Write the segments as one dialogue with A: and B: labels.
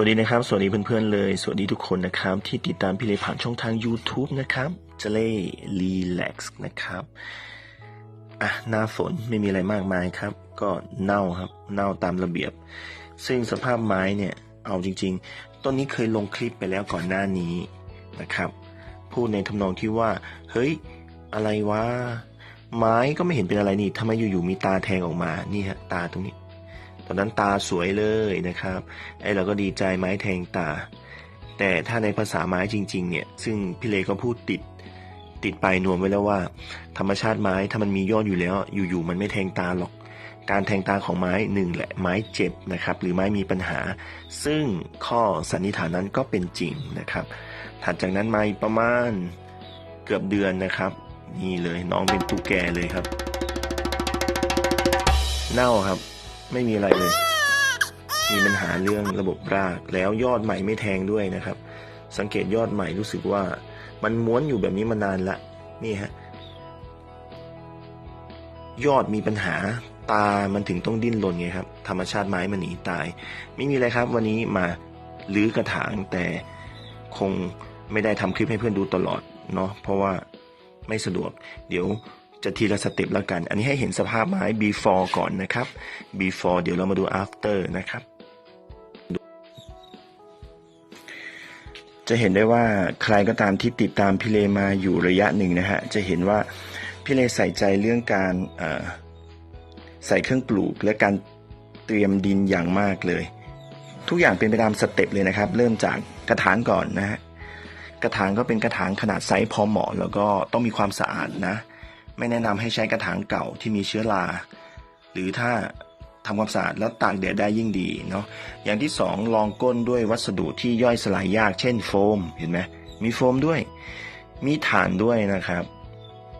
A: สวัสดีนะครับ สวัสดีเพื่อนๆเลย สวัสดีทุกคนนะครับ ที่ติดตามพี่เลผ่านช่องทาง YouTube นะครับเจเล่รีแลกซ์นะครับอะหน้าฝนไม่มีอะไรมากมายครับ ก็เน่าครับ เน่าตามระเบียบ ซึ่งสภาพไม้เนี่ย เอาจริง ๆ ต้นนี้เคยลงคลิปไปแล้วก่อนหน้านี้นะครับ พูดในทำนองที่ว่า เฮ้ย อะไรวะ ไม้ก็ไม่เห็นเป็นอะไรนี่ทำไมอยู่ๆมีตาแทงออกมา นี่ฮะ ตาตรงนี้ ตอนนั้นตาสวยเลยนะครับไอ้เราก็ดีใจไม้แทงตา แต่ถ้าในภาษาไม้จริงๆเนี่ยซึ่งพี่เลก็พูดติดติดไปนวมไว้แล้วว่า ธรรมชาติไม้ถ้ามันมียอดอยู่แล้ว อยู่ๆมันไม่แทงตาหรอก การแทงตาของไม้หนึ่งแหละไม้เจ็บนะครับ หรือไม้มีปัญหา ซึ่งข้อสันนิษฐานนั้นก็เป็นจริงนะครับ ถัดจากนั้นมาประมาณเกือบเดือนนะครับ นี่เลยน้องเป็นตุ๊กแกเลยครับ เน่าครับ ไม่มีอะไรเลย มีปัญหาเรื่องระบบรากแล้วยอดใหม่ไม่แทงด้วยนะครับ สังเกตยอดใหม่รู้สึกว่า มันม้วนอยู่แบบนี้มานานละนี่ฮะยอดมีปัญหาตามันถึงต้องดิ้นรนไงครับ ธรรมชาติไม้มันหนีตาย ไม่มีอะไรครับ วันนี้มาลื้อกระถางแต่คงไม่ได้ทำคลิปให้เพื่อนดูตลอดเนาะเพราะว่าไม่สะดวก เดี๋ยว จะทีละสเต็ปแล้วกัน อันนี้ให้เห็นสภาพไม้ before ก่อนนะครับ before เดี๋ยวเรามาดู after นะครับ จะเห็นได้ว่าใครก็ตามที่ติดตามพี่เลมาอยู่ระยะหนึ่งนะฮะ จะเห็นว่าพี่เลใส่ใจเรื่องการใส่เครื่องปลูกและการเตรียมดินอย่างมากเลย ทุกอย่างเป็นไปตามสเต็ปเลยนะครับ เริ่มจากกระถางก่อนนะฮะ กระถางก็เป็นกระถางขนาดไซส์พอเหมาะ แล้วก็ต้องมีความสะอาดนะ ไม่แนะนำให้ใช้กระถางเก่าที่มีเชื้อรา หรือถ้าทำความสะอาดแล้วตากแดดได้ยิ่งดีเนาะอย่างที่สองลองก้นด้วยวัสดุที่ย่อยสลายยาก เช่นโฟมเห็นไหมมีโฟมด้วย มีถ่านด้วยนะครับ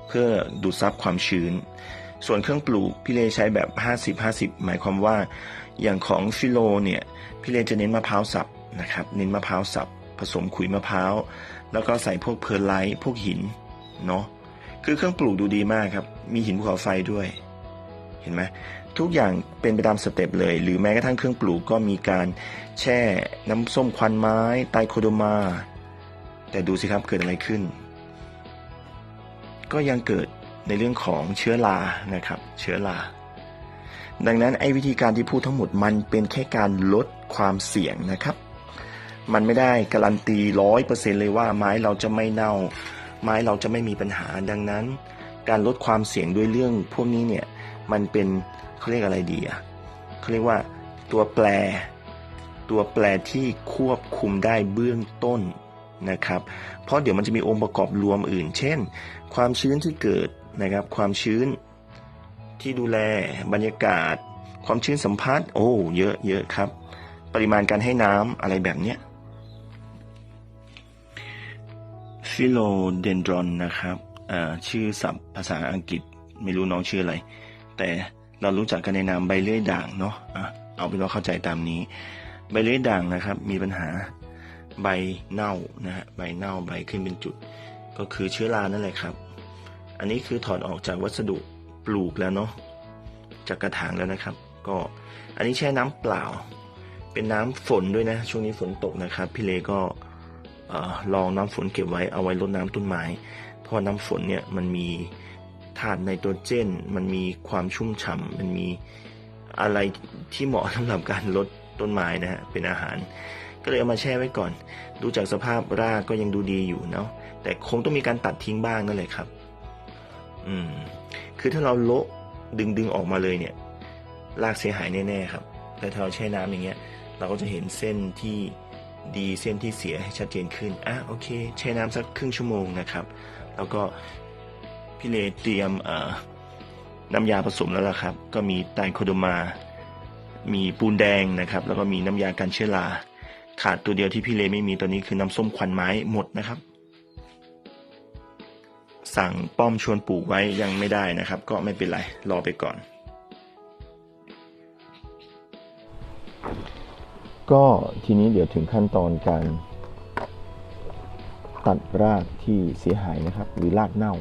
A: เพื่อดูดซับความชื้น ส่วนเครื่องปลูกพี่เลใช้แบบ 50-50 หมายความว่า อย่างของฟิโลเนี่ยพี่เลจะเน้นมะพร้าวสับนะครับ เน้นมะพร้าวสับผสมขุยมะพร้าวแล้วก็ใส่พวกเพอร์ไลท์พวกหินเนาะ คือเครื่องปลูกดูดีมากครับ มีหินภูเขาไฟด้วย เห็นไหมทุกอย่างเป็นไปตามสเต็ปเลย หรือแม้กระทั่งเครื่องปลูกก็มีการแช่น้ำส้มควันไม้ไตโคโดมา แต่ดูสิครับเกิดอะไรขึ้น ก็ยังเกิดในเรื่องของเชื้อรานะครับ เชื้อราดังนั้นไอ้วิธีการที่พูดทั้งหมดมันเป็นแค่การลดความเสี่ยงนะครับ มันไม่ได้การันตีร้อยเปอร์เซ็นเลยว่าไม้เราจะไม่เน่า ไม้เราจะไม่มีปัญหาดังนั้น การลดความเสี่ยงด้วยเรื่องพวกนี้เนี่ยมันเป็นเขาเรียกอะไรดีอะเขาเรียกว่าตัวแปร ตัวแปรที่ควบคุมได้เบื้องต้นนะครับ เพราะเดี๋ยวมันจะมีองค์ประกอบรวมอื่น เช่น ความชื้นที่เกิดนะครับ ความชื้นที่ดูแลบรรยากาศ ความชื้นสัมพัทธ์โอ้เยอะเยอะครับ ปริมาณการให้น้ำอะไรแบบเนี้ย ฟิโลเดนดรอนนะครับชื่อศัพท์ภาษาอังกฤษไม่รู้น้องชื่ออะไร แต่เรารู้จักกันในนามใบเลื่อยด่างเนาะอะเอาเป็นว่าเข้าใจตามนี้ ใบเลื่อยด่างนะครับ มีปัญหาใบเน่านะฮะใบเน่าใบขึ้นเป็นจุด ก็คือเชื้อรานั่นแหละครับ อันนี้คือถอดออกจากวัสดุปลูกแล้วเนาะจากกระถางแล้วนะครับ ก็อันนี้แช่น้ำเปล่า เป็นน้ำฝนด้วยนะ ช่วงนี้ฝนตกนะครับ พี่เลก็ ออลองน้ำฝนเก็บไว้เอาไว้รดน้ำต้นไม้ เพราะน้ำฝนเนี่ยมันมีธาตุไนโตรเจน มันมีความชุ่มฉ่ำมันมีอะไรที่เหมาะสำหรับการลดต้นไม้นะฮะเป็นอาหาร ก็เลยเอามาแช่ไว้ก่อน ดูจากสภาพรากก็ยังดูดีอยู่เนาะแต่คงต้องมีการตัดทิ้งบ้างนั่นแหละครับ อืม คือถ้าเราโละดึงดึงออกมาเลยเนี่ย รากเสียหายแน่ๆครับ แต่ถ้าเราแช่น้ำอย่างเงี้ย เราก็จะเห็นเส้นที่ ดีเส้นที่เสียให้ชัดเจนขึ้นอะโอเคแช่น้ำสักครึ่งชั่วโมงนะครับ แล้วก็พี่เลเตรียมน้ำยาผสมแล้วล่ะครับ ก็มีไตโคโดมา มีปูนแดงนะครับ แล้วก็มีน้ำยากันเชื้อราขาดตัวเดียวที่พี่เลไม่มีตอนนี้คือน้ำส้มควันไม้หมดนะครับ สั่งป้อมชวนปลูกไว้ยังไม่ได้นะครับ ก็ไม่เป็นไรรอไปก่อน ก็ทีนี้เดี๋ยวถึงขั้นตอนการ ตัดรากที่เสียหายนะครับ หรือรากเน่า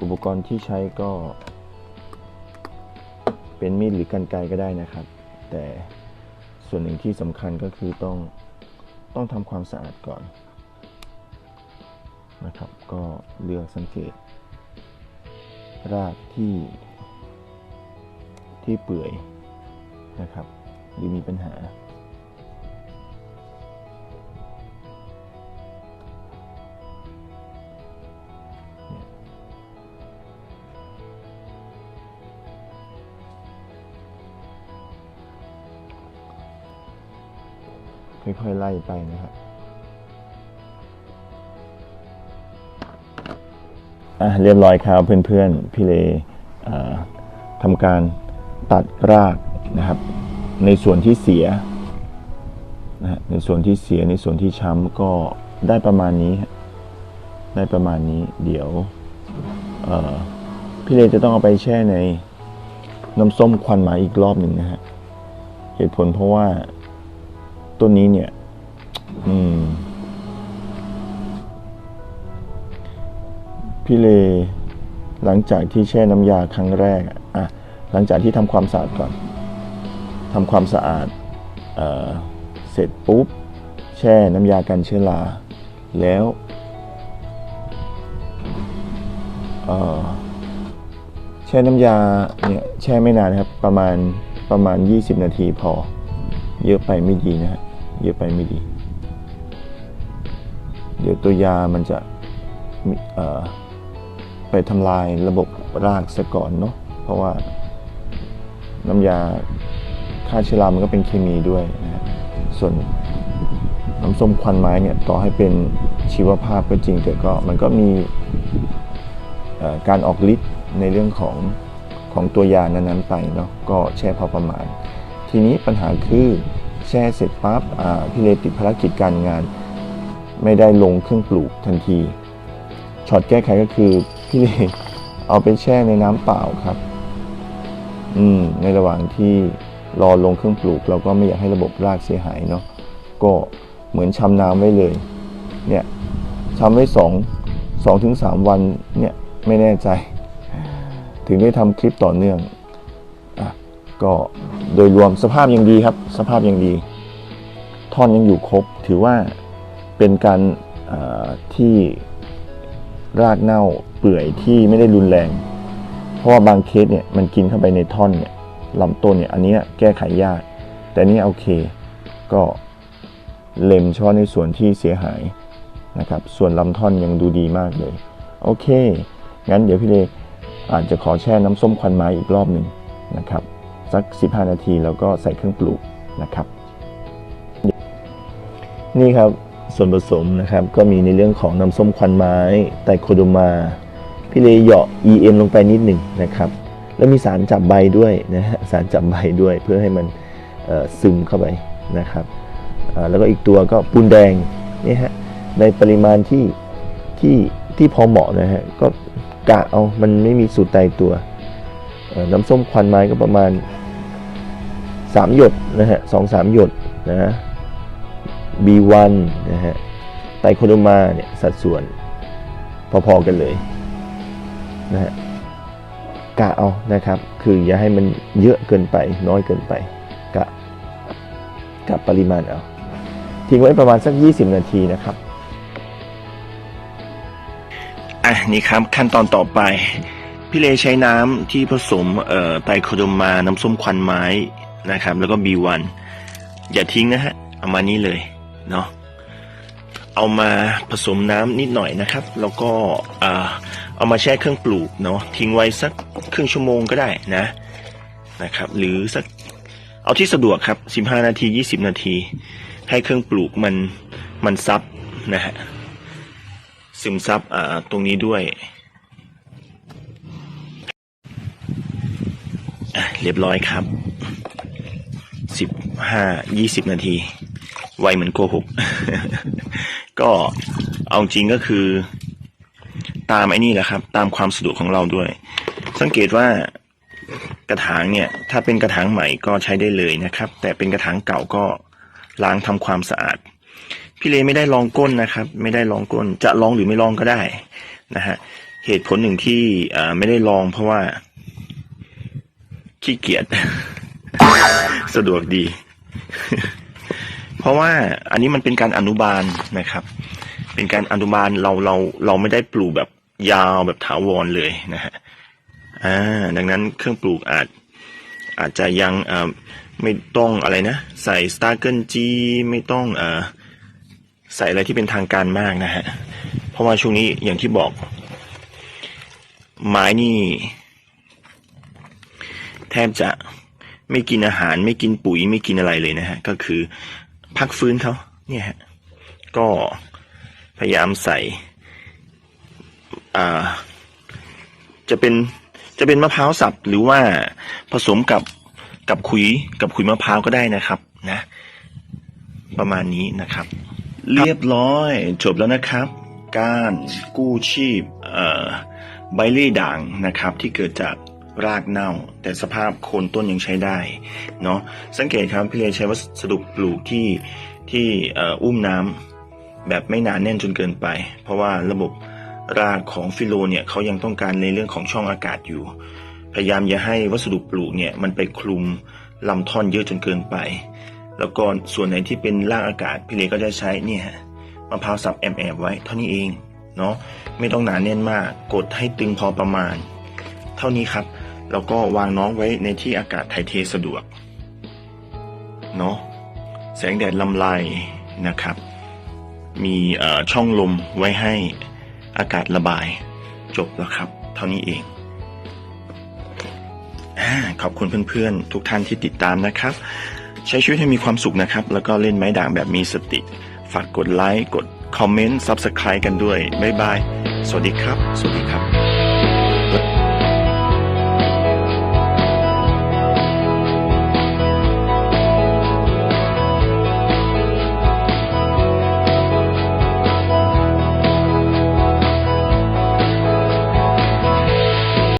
A: อุปกรณ์ที่ใช้ก็ เป็นมีดหรือกันไกรก็ได้นะครับ แต่ส่วนหนึ่งที่สำคัญก็คือต้องต้องทำความสะอาดก่อนนะครับก็เลือกสังเกต รากที่ที่เปื่อยนะครับ หรือมีปัญหา ค่อยๆ ไล่ไปนะครับอะเรียบร้อยครับเพื่อนๆ พี่เล่ทำการตัดรากนะครับ ในส่วนที่เสียนะฮะในส่วนที่เสียในส่วนที่ช้ำก็ได้ประมาณนี้ ได้ประมาณนี้ เดี๋ยวพี่เลจะต้องเอาไปแช่ในน้ำส้มควันหมาอีกรอบหนึ่งนะฮะเหตุผลเพราะว่าต้นนี้เนี่ย อืม พี่เล หลังจากที่แช่น้ำยาครั้งแรกอะอะ หลังจากที่ทำความสะอาดก่อน ทำความสะอาดเอเสร็จปุ๊บ แช่น้ำยากันเชื้อราแล้วแช่น้ำยาเนี่ยแช่ไม่นานนะครับประมาณประมาณ 20 นาทีพอ เยอะไปไม่ดีนะฮะเยอะไปไม่ดี เดี๋ยวตัวยามันจะไปทำลายระบบรากซะก่อนเนาะเพราะว่าน้ำยา ฆ่าเชื้อรามันก็เป็นเคมีด้วยนะฮะส่วนน้ำส้มควันไม้เนี่ยต่อให้เป็นชีวภาพก็จริงแต่ก็มันก็มีการออกฤทธิ์ในเรื่องของของตัวยานั้นๆไปเนาะก็แช่พอประมาณ ทีนี้ปัญหาคือแช่เสร็จปั๊บพี่เลติดภารกิจการงาน ไม่ได้ลงเครื่องปลูกทันทีช็อตแก้ไขก็คือพี่เลเอาไปแช่ในน้ำเปล่าครับ อืมในระหว่างที่ รอลงเครื่องปลูก เราก็ไม่อยากให้ระบบรากเสียหายเนาะก็เหมือนชำน้ำไว้เลยเนี่ยชำไว้สองสองถึงสามวันเนี่ยไม่แน่ใจ ถึงได้ทำคลิปต่อเนื่องอะก็โดยรวมสภาพยังดีครับ สภาพยังดี ท่อนยังอยู่ครบ ถือว่าเป็นการที่รากเน่าเปื่อยที่ไม่ได้รุนแรง เพราะว่าบางเคสเนี่ยมันกินเข้าไปในท่อนเนี่ย ลำต้นเนี่ยอันนี้แก้ไขยาก แต่นี่โอเค ก็เล็มเฉพาะในส่วนที่เสียหายนะครับ ส่วนลำท่อนยังดูดีมากเลย โอเค งั้นเดี๋ยวพี่เลอาจจะขอแช่น้ำส้มควันไม้อีกรอบหนึ่งนะครับ สัก 15 นาทีแล้วก็ใส่เครื่องปลูกนะครับ นี่ครับส่วนผสมนะครับก็มีในเรื่องของน้ำส้มควันไม้ไตโคโดมา พี่เลยเหยาะ EM ลงไปนิดหนึ่งนะครับ แล้วมีสารจับใบด้วยนะฮะสารจับใบด้วยเพื่อให้มันซึมเข้าไปนะครับแล้วก็อีกตัวก็ปูนแดงนี่ฮะในปริมาณที่ที่ที่พอเหมาะนะฮะก็กะเอามันไม่มีสูตรตายตัวน้ำส้มควันไม้ก็ประมาณ 3 หยดนะฮะสองสามหยดนะ B1 นะฮะไตโคโดมาเนี่ยสัดส่วนพอๆกันเลยนะฮะ กะเอานะครับ คืออย่าให้มันเยอะเกินไปน้อยเกินไปกะกะปริมาณเอาทิ้งไว้ประมาณสัก 20 นาทีนะครับอะนี่ครับขั้นตอนต่อไป พี่เลใช้น้ำที่ผสมเอ่อไตรโคโดมาน้ำส้มควันไม้นะครับ แล้วก็ B1 อย่าทิ้งนะฮะเอามานี้เลยเนาะ เอามาผสมน้ำนิดหน่อยนะครับ แล้วก็เอามาแช่เครื่องปลูกเนาะทิ้งไว้สักครึ่งชั่วโมงก็ได้นะนะครับ หรือสักเอาที่สะดวกครับ 15 นาที 20 นาที ให้เครื่องปลูกมันมันซับนะฮะซึมซับอ่าตรงนี้ด้วยเรียบร้อยครับสิบห้ายี่สิบนาที ไวเหมือนโกหก ก็เอาจริงก็คือ ตามไอ้นี่แหละครับ ตามความสะดวกของเราด้วย สังเกตว่ากระถางเนี่ย ถ้าเป็นกระถางใหม่ก็ใช้ได้เลยนะครับ แต่เป็นกระถางเก่าก็ล้างทำความสะอาด พี่เลไม่ได้ลองก้นนะครับ ไม่ได้ลองก้น จะลองหรือไม่ลองก็ได้นะฮะเหตุผลหนึ่งที่ไม่ได้ลองเพราะว่าขี้เกียจสะดวกดี เพราะว่าอันนี้มันเป็นการอนุบาลนะครับ เป็นการอนุบาลเราเราเราไม่ได้ปลูกแบบยาวแบบถาวรเลยนะฮะอ่าดังนั้นเครื่องปลูกอาจอาจจะยังเอ่อไม่ต้องอะไรนะ ใส่สตาร์เกิลจีไม่ต้องเอ่อใส่อะไรที่เป็นทางการมากนะฮะเพราะว่าช่วงนี้อย่างที่บอกไม้นี่ แทบจะไม่กินอาหารไม่กินปุ๋ยไม่กินอะไรเลยนะฮะก็คือ พักฟื้นเขาเนี่ยฮะก็พยายามใส่ อ่า จะเป็นจะเป็นมะพร้าวสับหรือว่าผสมกับกับขุยกับขุยมะพร้าวก็ได้นะครับนะ ประมาณนี้นะครับ เรียบร้อยจบแล้วนะครับ การกู้ชีพใบเล่ด่างนะครับ ที่เกิดจาก รากเน่า แต่สภาพโคนต้นยังใช้ได้เนาะสังเกตครับพี่เลใช้วัสดุปลูกที่ที่อุ้มน้ำแบบไม่หนาแน่นจนเกินไป เพราะว่าระบบรากของฟิโลเนี่ยเขายังต้องการในเรื่องของช่องอากาศอยู่ พยายามอย่าให้วัสดุปลูกเนี่ยมันไปคลุมลำท่อนเยอะจนเกินไป แล้วก็ส่วนไหนที่เป็นรากอากาศพี่เลก็จะใช้เนี่ยมะพร้าวสับแอบๆไว้เท่านี้เองเนาะไม่ต้องหนาแน่นมากกดให้ตึงพอประมาณ เท่านี้ครับ แล้วก็วางน้องไว้ในที่อากาศถ่ายเทสะดวกเนาะแสงแดดลำไรนะครับ มีช่องลมไว้ให้อากาศระบาย จบแล้วครับ เท่านี้เองขอบคุณเพื่อนๆ ทุกท่านที่ติดตามนะครับ ใช้ชีวิตให้มีความสุขนะครับ แล้วก็เล่นไม้ด่างแบบมีสติ ฝากกดไลค์ กดคอมเมนต์ Subscribe กันด้วย บ๊ายบาย สวัสดีครับ สวัสดีครับ